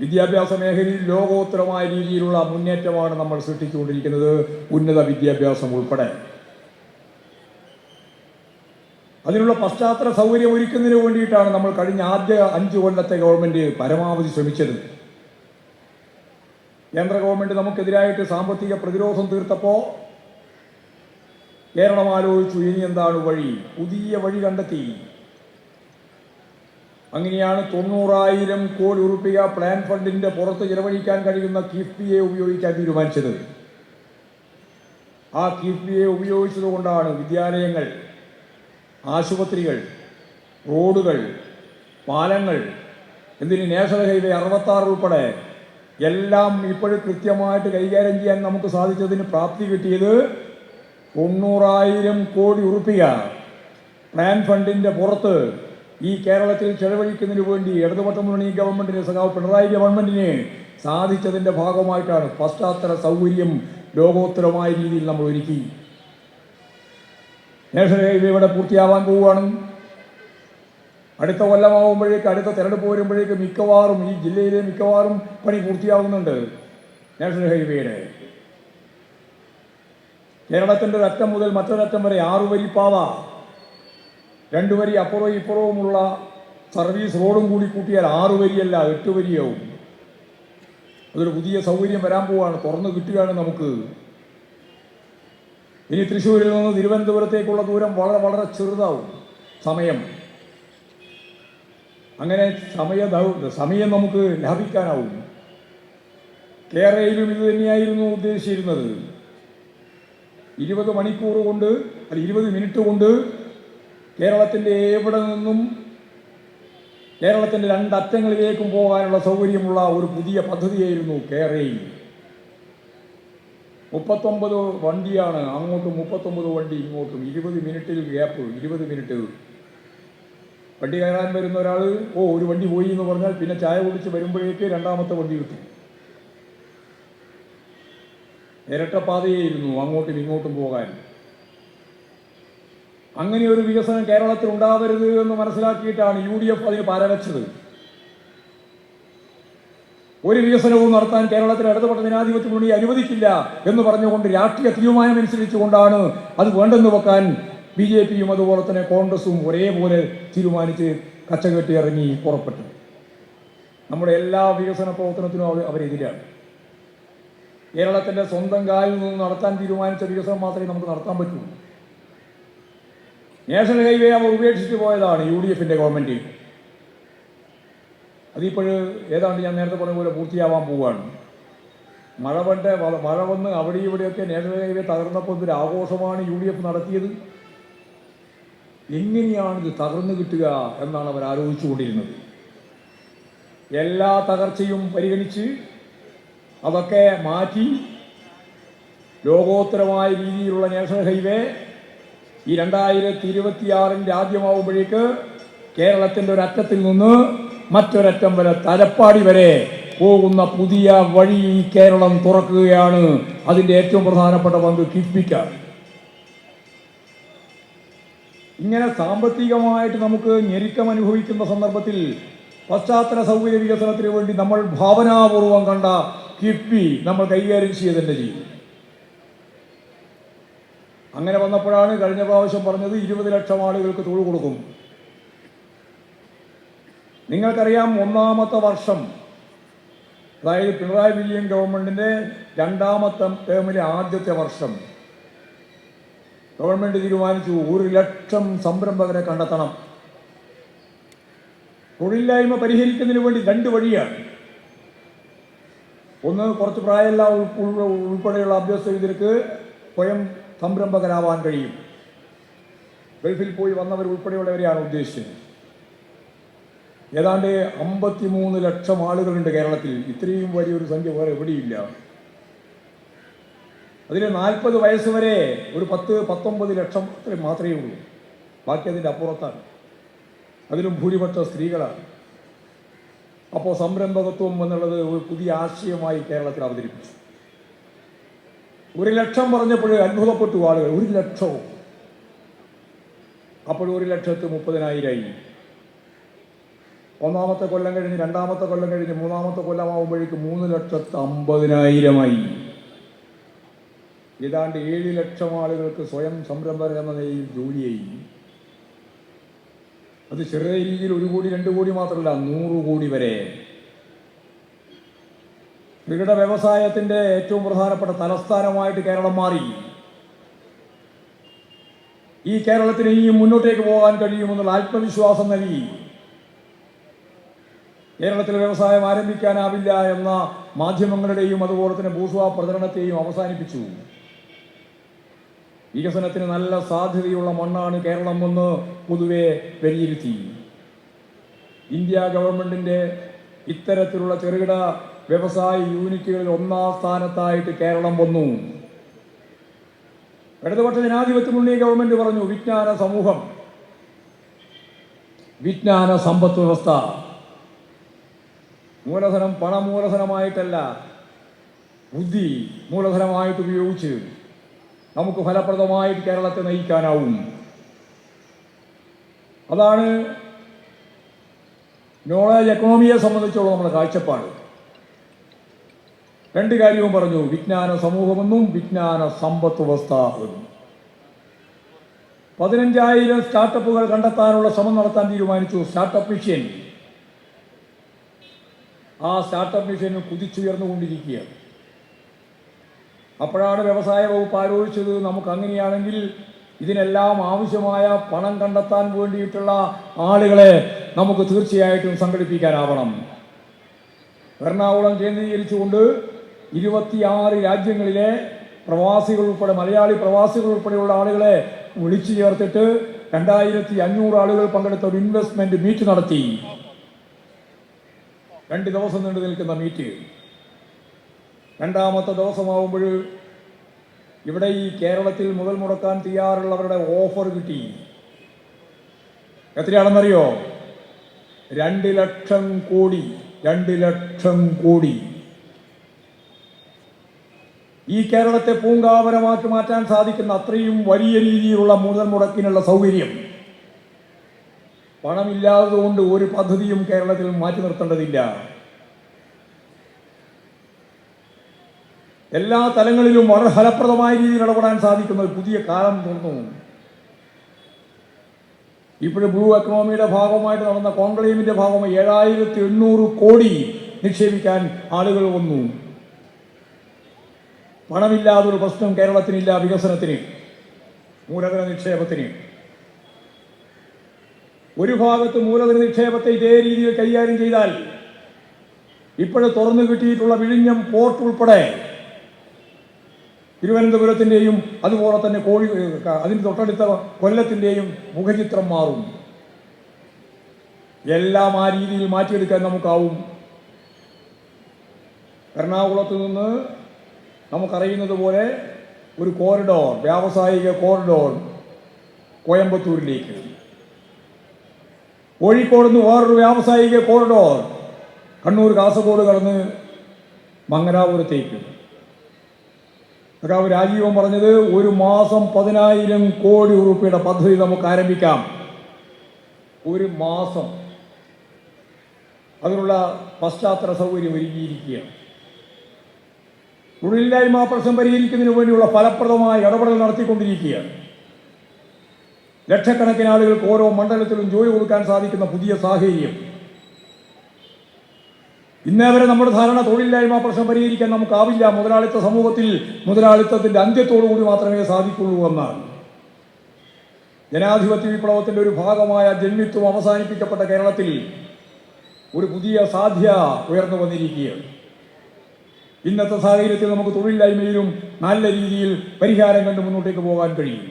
വിദ്യാഭ്യാസ മേഖലയിൽ ലോകോത്തരമായ രീതിയിലുള്ള മുന്നേറ്റമാണ് നമ്മൾ സൃഷ്ടിച്ചുകൊണ്ടിരിക്കുന്നത് ഉന്നത വിദ്യാഭ്യാസം ഉൾപ്പെടെ. അതിനുള്ള പശ്ചാത്തല സൗകര്യം ഒരുക്കുന്നതിന് വേണ്ടിയിട്ടാണ് നമ്മൾ കഴിഞ്ഞ ആദ്യ അഞ്ച് കൊല്ലത്തെ ഗവൺമെന്റ് പരമാവധി ശ്രമിച്ചത്. കേന്ദ്ര ഗവൺമെന്റ് നമുക്കെതിരായിട്ട് സാമ്പത്തിക പ്രതിരോധം തീർത്തപ്പോൾ കേരളം ആലോചിച്ചു ഇനി എന്താണ് വഴി? പുതിയ വഴി കണ്ടെത്തി. അങ്ങനെയാണ് തൊണ്ണൂറായിരം കോടി ഉറുപ്പിക പ്ലാൻ ഫണ്ടിന്റെ പുറത്ത് ചിലവഴിക്കാൻ കഴിയുന്ന കിഫ്ബിയെ ഉപയോഗിക്കാൻ തീരുമാനിച്ചത്. ആ കിഫ്ബിയെ ഉപയോഗിച്ചത് കൊണ്ടാണ് വിദ്യാലയങ്ങൾ ആശുപത്രികൾ റോഡുകൾ പാലങ്ങൾ എന്തിന് നാഷണൽ ഹൈവേ അറുപത്താറ് ഉൾപ്പെടെ എല്ലാം ഇപ്പോഴും കൃത്യമായിട്ട് കൈകാര്യം ചെയ്യാൻ നമുക്ക് സാധിച്ചതിന് പ്രാപ്തി കിട്ടിയത് തൊണ്ണൂറായിരം കോടി ഉറുപ്പിക. പ്ലാൻ ഫണ്ടിന്റെ പുറത്ത് ഈ കേരളത്തിൽ ചെലവഴിക്കുന്നതിന് വേണ്ടി ഇടതുപക്ഷ മുന്നണി ഗവൺമെന്റിന് സഖാവ് പിണറായി ഗവൺമെന്റിന് സാധിച്ചതിന്റെ ഭാഗമായിട്ടാണ് പശ്ചാത്തല സൗകര്യം ലോകോത്തരമായ രീതിയിൽ നമ്മൾ ഒരുക്കി. നാഷണൽ ഹൈവേ ഇവിടെ പൂർത്തിയാവാൻ പോവുകയാണ്. അടുത്ത കൊല്ലമാകുമ്പോഴേക്ക് അടുത്ത തെരഞ്ഞെടുപ്പ് വരുമ്പോഴേക്ക് മിക്കവാറും ഈ ജില്ലയിലെ മിക്കവാറും പണി പൂർത്തിയാവുന്നുണ്ട് നാഷണൽ ഹൈവേയുടെ. കേരളത്തിന്റെ ഒരറ്റം മുതൽ മറ്റൊരറ്റം വരെ ആറുവരിപ്പാവാ രണ്ടു വരി അപ്പുറവും ഇപ്പുറവുമുള്ള സർവീസ് റോഡും കൂടി കൂട്ടിയാൽ ആറു വരിയല്ല എട്ട് വരിയാവും. അതൊരു പുതിയ സൗകര്യം വരാൻ പോവാണ് തുറന്നു കിട്ടുകയാണ് നമുക്ക്. ഇനി തൃശ്ശൂരിൽ നിന്ന് തിരുവനന്തപുരത്തേക്കുള്ള ദൂരം വളരെ വളരെ ചെറുതാവും സമയം. അങ്ങനെ സമയ സമയം നമുക്ക് ലാഭിക്കാനാവും. കേരളയിലും ഇത് തന്നെയായിരുന്നു ഉദ്ദേശിച്ചിരുന്നത്. ഇരുപത് മണിക്കൂർ കൊണ്ട് അല്ല ഇരുപത് മിനിറ്റ് കൊണ്ട് കേരളത്തിന്റെ എവിടെ നിന്നും കേരളത്തിന്റെ രണ്ടറ്റങ്ങളിലേക്കും പോകാനുള്ള സൗകര്യമുള്ള ഒരു പുതിയ പദ്ധതിയായിരുന്നു കേരളയിൽ മുപ്പത്തൊമ്പത് വണ്ടിയാണ് അങ്ങോട്ടും മുപ്പത്തൊമ്പത് വണ്ടി ഇങ്ങോട്ടും. ഇരുപത് മിനിറ്റിൽ ഗ്യാപ്പ് ഇരുപത് മിനിറ്റ്. വണ്ടി കയറാൻ വരുന്ന ഒരാൾ ഓ ഒരു വണ്ടി പോയി എന്ന് പറഞ്ഞാൽ പിന്നെ ചായ കുടിച്ച് വരുമ്പോഴേക്ക് രണ്ടാമത്തെ വണ്ടി കിട്ടും ഇരട്ടപ്പാതയായിരുന്നു അങ്ങോട്ടും ഇങ്ങോട്ടും പോകാൻ. അങ്ങനെ ഒരു വികസനം കേരളത്തിൽ ഉണ്ടാവരുത് എന്ന് മനസ്സിലാക്കിയിട്ടാണ് യു ഡി എഫ് അതിന് പരവച്ചത്. ഒരു വികസനവും നടത്താൻ കേരളത്തിൽ ഇടതുപെട്ട ജനാധിപത്യ മുന്നണി അനുവദിക്കില്ല എന്ന് പറഞ്ഞുകൊണ്ട് രാഷ്ട്രീയ തീരുമാനമനുസരിച്ചുകൊണ്ടാണ് അത് വേണ്ടെന്ന് വെക്കാൻ ബി ജെ പിയും അതുപോലെ തന്നെ കോൺഗ്രസും ഒരേപോലെ തീരുമാനിച്ച് കച്ചകെട്ടി ഇറങ്ങി പുറപ്പെട്ടു നമ്മുടെ എല്ലാ വികസന പ്രവർത്തനത്തിനും അവർ അവരെതിരാണ്. കേരളത്തിന്റെ സ്വന്തം കാലിൽ നിന്ന് നടത്താൻ തീരുമാനിച്ച വികസനം മാത്രമേ നമുക്ക് നടത്താൻ പറ്റൂ നാഷണൽ ഹൈവേ അവർ ഉപേക്ഷിച്ച് പോയതാണ് യു ഡി എഫിന്റെ ഗവൺമെന്റ് അതിപ്പോഴ് ഏതാണ്ട് ഞാൻ നേരത്തെ പറഞ്ഞ പോലെ പൂർത്തിയാവാൻ പോവുകയാണ് മഴ പണ്ട് മഴ വന്ന് അവിടെ ഇവിടെയൊക്കെ നാഷണൽ ഹൈവേ തകർന്നപ്പോൾ ഇതൊരു ആഘോഷമാണ് യു ഡി എഫ് നടത്തിയത്. എങ്ങനെയാണ് ഇത് തകർന്നു കിട്ടുക എന്നാണ് അവർ ആലോചിച്ചുകൊണ്ടിരുന്നത്. എല്ലാ തകർച്ചയും പരിഗണിച്ച് അതൊക്കെ മാറ്റി ലോകോത്തരമായ രീതിയിലുള്ള നാഷണൽ ഹൈവേ ഈ രണ്ടായിരത്തി ഇരുപത്തിയാറിന്റെ ആദ്യമാവുമ്പോഴേക്ക് കേരളത്തിന്റെ ഒരറ്റത്തിൽ നിന്ന് മറ്റൊരറ്റം വരെ തലപ്പാടി വരെ പോകുന്ന പുതിയ വഴി ഈ കേരളം തുറക്കുകയാണ് അതിന്റെ ഏറ്റവും പ്രധാനപ്പെട്ട പങ്ക് കിഫ്ബിക്കാണ് ഇങ്ങനെ സാമ്പത്തികമായിട്ട് നമുക്ക് ഞെരുക്കം അനുഭവിക്കുന്ന സന്ദർഭത്തിൽ പശ്ചാത്തല സൗകര്യ വികസനത്തിന് വേണ്ടി നമ്മൾ ഭാവനാപൂർവം കണ്ട കിഫ്ബി നമ്മൾ കൈകാര്യം ചെയ്തതിന്റെ ചെയ്യും അങ്ങനെ വന്നപ്പോഴാണ് കഴിഞ്ഞ പ്രാവശ്യം പറഞ്ഞത് ഇരുപത് ലക്ഷം ആളുകൾക്ക് തൊഴിൽ കൊടുക്കും. നിങ്ങൾക്കറിയാം ഒന്നാമത്തെ വർഷം അതായത് പിണറായി വിജയൻ ഗവൺമെന്റിന്റെ രണ്ടാമത്തെ ടേമിലെ ആദ്യത്തെ വർഷം ഗവൺമെന്റ് തീരുമാനിച്ചു ഒരു ലക്ഷം സംരംഭകരെ കണ്ടെത്തണം. തൊഴിലില്ലായ്മ പരിഹരിക്കുന്നതിന് വേണ്ടി രണ്ട് വഴിയാണ്. ഒന്ന് കുറച്ച് ഉൾ- ഉൾപ്പെടെയുള്ള അഭ്യസ്ത ഇതിലേക്ക് സ്വയം സംരംഭകരാവാൻ കഴിയും. ഗൾഫിൽ പോയി വന്നവർ ഉൾപ്പെടെയുള്ളവരെയാണ് ഉദ്ദേശിച്ചത്. ഏതാണ്ട് അമ്പത്തിമൂന്ന് ലക്ഷം ആളുകളുണ്ട് കേരളത്തിൽ. ഇത്രയും വലിയൊരു സംഖ്യ വേറെ എവിടെയില്ല. അതിൽ നാൽപ്പത് വയസ്സ് വരെ ഒരു പത്ത് പത്തൊമ്പത് ലക്ഷം അത്രയും മാത്രമേ ഉള്ളൂ. ബാക്കി അതിന്റെ അപ്പുറത്താണ്. അതിലും ഭൂരിപക്ഷ സ്ത്രീകളാണ്. അപ്പോൾ സംരംഭകത്വം എന്നുള്ളത് ഒരു പുതിയ ആശയമായി കേരളത്തിൽ അവതരിപ്പിച്ചു. ഒരു ലക്ഷം പറഞ്ഞപ്പോഴേ അത്ഭുതപ്പെട്ടു ആളുകൾ. ഒരു ലക്ഷവും. അപ്പോൾ ഒരു ലക്ഷത്ത് മുപ്പതിനായിരമായി ഒന്നാമത്തെ കൊല്ലം കഴിഞ്ഞ് രണ്ടാമത്തെ കൊല്ലം കഴിഞ്ഞ് മൂന്നാമത്തെ കൊല്ലമാകുമ്പോഴേക്ക് മൂന്ന് ലക്ഷത്തി അമ്പതിനായിരമായി. ഏതാണ്ട് ഏഴ് ലക്ഷം ആളുകൾക്ക് സ്വയം സംരംഭകർ എന്ന നിലയിൽ ജോലി ചെയ്യും അത് ചെറിയ രീതിയിൽ ഒരു കോടി രണ്ട് കോടി മാത്രമല്ല നൂറ് കോടി വരെ. വികട വ്യവസായത്തിന്റെ ഏറ്റവും പ്രധാനപ്പെട്ട തലസ്ഥാനമായിട്ട് കേരളം മാറി. ഈ കേരളത്തിന് ഇനിയും മുന്നോട്ടേക്ക് പോകാൻ കഴിയുമെന്നുള്ള ആത്മവിശ്വാസം നൽകി. കേരളത്തിൽ വ്യവസായം ആരംഭിക്കാനാവില്ല എന്ന മാധ്യമങ്ങളുടെയും അതുപോലെ തന്നെ ഭൂസ്വാ പ്രചരണത്തെയും അവസാനിപ്പിച്ചു. വികസനത്തിന് നല്ല സാധ്യതയുള്ള മണ്ണാണ് കേരളം എന്ന് പൊതുവെ വിലയിരുത്തി. ഇന്ത്യ ഗവൺമെന്റിന്റെ ഇത്തരത്തിലുള്ള ചെറുകിട വ്യവസായ യൂണിറ്റുകളിൽ ഒന്നാം സ്ഥാനത്തായിട്ട് കേരളം വന്നു. ഇടതുപക്ഷ ജനാധിപത്യ മുന്നണി ഗവൺമെന്റ് പറഞ്ഞു വിജ്ഞാന സമൂഹം വിജ്ഞാന സമ്പദ് വ്യവസ്ഥ. മൂലധനം പണമൂലധനമായിട്ടല്ല ബുദ്ധി മൂലധനമായിട്ട് ഉപയോഗിച്ച് നമുക്ക് ഫലപ്രദമായിട്ട് കേരളത്തെ നയിക്കാനാവും. അതാണ് നോളജ് എക്കണോമിയെ സംബന്ധിച്ചുള്ള നമ്മുടെ കാഴ്ചപ്പാട്. രണ്ട് കാര്യവും പറഞ്ഞു. വിജ്ഞാന സമൂഹമെന്നും വിജ്ഞാന സമ്പത്ത് വ്യവസ്ഥ എന്നും. പതിനഞ്ചായിരം സ്റ്റാർട്ടപ്പുകൾ കണ്ടെത്താനുള്ള ശ്രമം നടത്താൻ തീരുമാനിച്ചു സ്റ്റാർട്ടപ്പ് മിഷൻ. ആ സ്റ്റാർട്ടപ്പ് മിഷൻ കുതിച്ചുയർന്നുകൊണ്ടിരിക്കുകയാണ്. അപ്പോഴാണ് വ്യവസായ വകുപ്പ് ആലോചിച്ചത് നമുക്ക് അങ്ങനെയാണെങ്കിൽ ഇതിനെല്ലാം ആവശ്യമായ പണം കണ്ടെത്താൻ വേണ്ടിയിട്ടുള്ള ആളുകളെ നമുക്ക് തീർച്ചയായിട്ടും സംഘടിപ്പിക്കാനാവണം. എറണാകുളം കേന്ദ്രീകരിച്ചുകൊണ്ട് ഇരുപത്തിയാറ് രാജ്യങ്ങളിലെ പ്രവാസികൾ ഉൾപ്പെടെ മലയാളി പ്രവാസികൾ ഉൾപ്പെടെയുള്ള ആളുകളെ വിളിച്ചു ചേർത്തിട്ട് രണ്ടായിരത്തി അഞ്ഞൂറ് ആളുകൾ പങ്കെടുത്ത ഒരു ഇൻവെസ്റ്റ്മെന്റ് മീറ്റ് നടത്തി. രണ്ട് ദിവസം നീണ്ടു നിൽക്കുന്ന മീറ്റ് രണ്ടാമത്തെ ദിവസമാവുമ്പോൾ ഇവിടെ ഈ കേരളത്തിൽ മുതൽ മുടക്കാൻ തയ്യാറുള്ളവരുടെ ഓഫർ കിട്ടി. എത്രയാണെന്നറിയോ? രണ്ട് ലക്ഷം കോടി രണ്ട് ലക്ഷം കോടി. ഈ കേരളത്തെ പൂങ്കാവനമാക്കി മാറ്റാൻ സാധിക്കുന്ന അത്രയും വലിയ രീതിയിലുള്ള മുതൽ മുടക്കിനുള്ള സൗകര്യം പണമില്ലാത്തതുകൊണ്ട് ഒരു പദ്ധതിയും കേരളത്തിൽ മാറ്റി നിർത്തേണ്ടതില്ല. എല്ലാ തലങ്ങളിലും വളരെ ഫലപ്രദമായ രീതിയിൽ ഇടപെടാൻ സാധിക്കുന്ന ഒരു പുതിയ കാലം തോന്നുന്നു ഇപ്പോഴും ബ്ലൂ എക്കണോമിയുടെ ഭാഗമായിട്ട് നടന്ന കോൺക്ലേവിന്റെ ഭാഗമായി ഏഴായിരത്തി എണ്ണൂറ് കോടി നിക്ഷേപിക്കാൻ ആളുകൾ വന്നു. പണമില്ലാതൊരു പ്രശ്നം കേരളത്തിനില്ല വികസനത്തിന്. മൂലധന നിക്ഷേപത്തിന്. ഒരു ഭാഗത്ത് മൂലധന നിക്ഷേപത്തെ ഇതേ രീതിയിൽ കൈകാര്യം ചെയ്താൽ ഇപ്പോഴും തുറന്നു കിട്ടിയിട്ടുള്ള വിഴിഞ്ഞം പോർട്ട് ഉൾപ്പെടെ തിരുവനന്തപുരത്തിന്റെയും അതുപോലെ തന്നെ കോഴി അതിന് തൊട്ടടുത്ത കൊല്ലത്തിന്റെയും മുഖചിത്രം മാറും. എല്ലാം ആ രീതിയിൽ മാറ്റിയെടുക്കാൻ നമുക്കാവും. എറണാകുളത്ത് നിന്ന് നമുക്കറിയുന്നത് പോലെ ഒരു കോറിഡോർ വ്യാവസായിക കോറിഡോർ കോയമ്പത്തൂരിലേക്ക്. കോഴിക്കോട് നിന്ന് വേറൊരു വ്യാവസായിക കോറിഡോർ കണ്ണൂർ കാസർഗോഡ് കടന്ന് മംഗലാപുരത്തേക്ക്. സഖാവ് രാജീവൻ പറഞ്ഞത് ഒരു മാസം പതിനായിരം കോടി ഉറുപ്പിയുടെ പദ്ധതി നമുക്ക് ആരംഭിക്കാം. ഒരു മാസം. അതിനുള്ള പശ്ചാത്തല സൗകര്യം ഒരുക്കിയിരിക്കുകയാണ്. തൊഴിലില്ലായ്മ പ്രശ്നം പരിഹരിക്കുന്നതിന് വേണ്ടിയുള്ള ഫലപ്രദമായ ഇടപെടൽ നടത്തിക്കൊണ്ടിരിക്കുകയാണ്. ലക്ഷക്കണക്കിന് ആളുകൾക്ക് ഓരോ മണ്ഡലത്തിലും ജോലി കൊടുക്കാൻ സാധിക്കുന്ന പുതിയ സാഹചര്യം. ഇന്നേ വരെ നമ്മുടെ ധാരണ തൊഴിലില്ലായ്മ പ്രശ്നം പരിഹരിക്കാൻ നമുക്കാവില്ല. മുതലാളിത്ത സമൂഹത്തിൽ മുതലാളിത്തത്തിന്റെ അന്ത്യത്തോടുകൂടി മാത്രമേ സാധിക്കുള്ളൂ എന്നാണ്. ജനാധിപത്യ വിപ്ലവത്തിന്റെ ഒരു ഭാഗമായ ജന്മിത്വം അവസാനിപ്പിക്കപ്പെട്ട കേരളത്തിൽ ഒരു പുതിയ സാധ്യ ഉയർന്നു വന്നിരിക്കുകയാണ്. ഇന്നത്തെ സാഹചര്യത്തിൽ നമുക്ക് തൊഴിലില്ലായ്മയിലും നല്ല രീതിയിൽ പരിഹാരം കണ്ട് മുന്നോട്ടേക്ക് പോകാൻ കഴിയും.